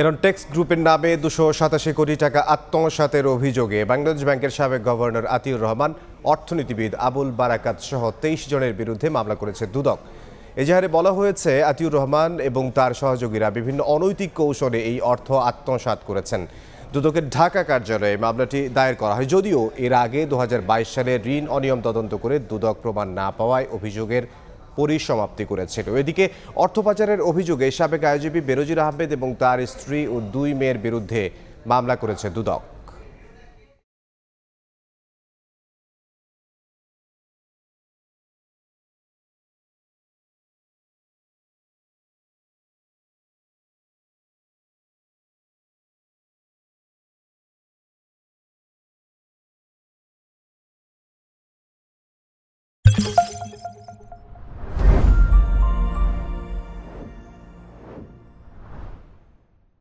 এরনটেক্স গ্রুপের নামে দুশো সাতাশি কোটি টাকা আত্মসাতের অভিযোগে বাংলাদেশ ব্যাংকের সাবেক গভর্নর আতিউর রহমান, অর্থনীতিবিদ আবুল বারাকাত সহ তেইশ জনের বিরুদ্ধে মামলা করেছে দুদক। এজাহারে বলা হয়েছে, আতিউর রহমান এবং তার সহযোগীরা বিভিন্ন অনৈতিক কৌশলে এই অর্থ আত্মসাৎ করেছেন। দুদকের ঢাকা কার্যালয়ে মামলাটি দায়ের করা হয়। যদিও এর আগে দু হাজার বাইশ সালে ঋণ অনিয়ম তদন্ত করে দুদক প্রমাণ না পাওয়ায় অভিযোগের পরিসমাপ্তি করেছিল। এদিকে অর্থ পাচারের অভিযোগে সাবেক আইজিপি বেরোজির আহমেদ এবং তার স্ত্রী ও দুই মেয়ের বিরুদ্ধে মামলা করেছে দুদক।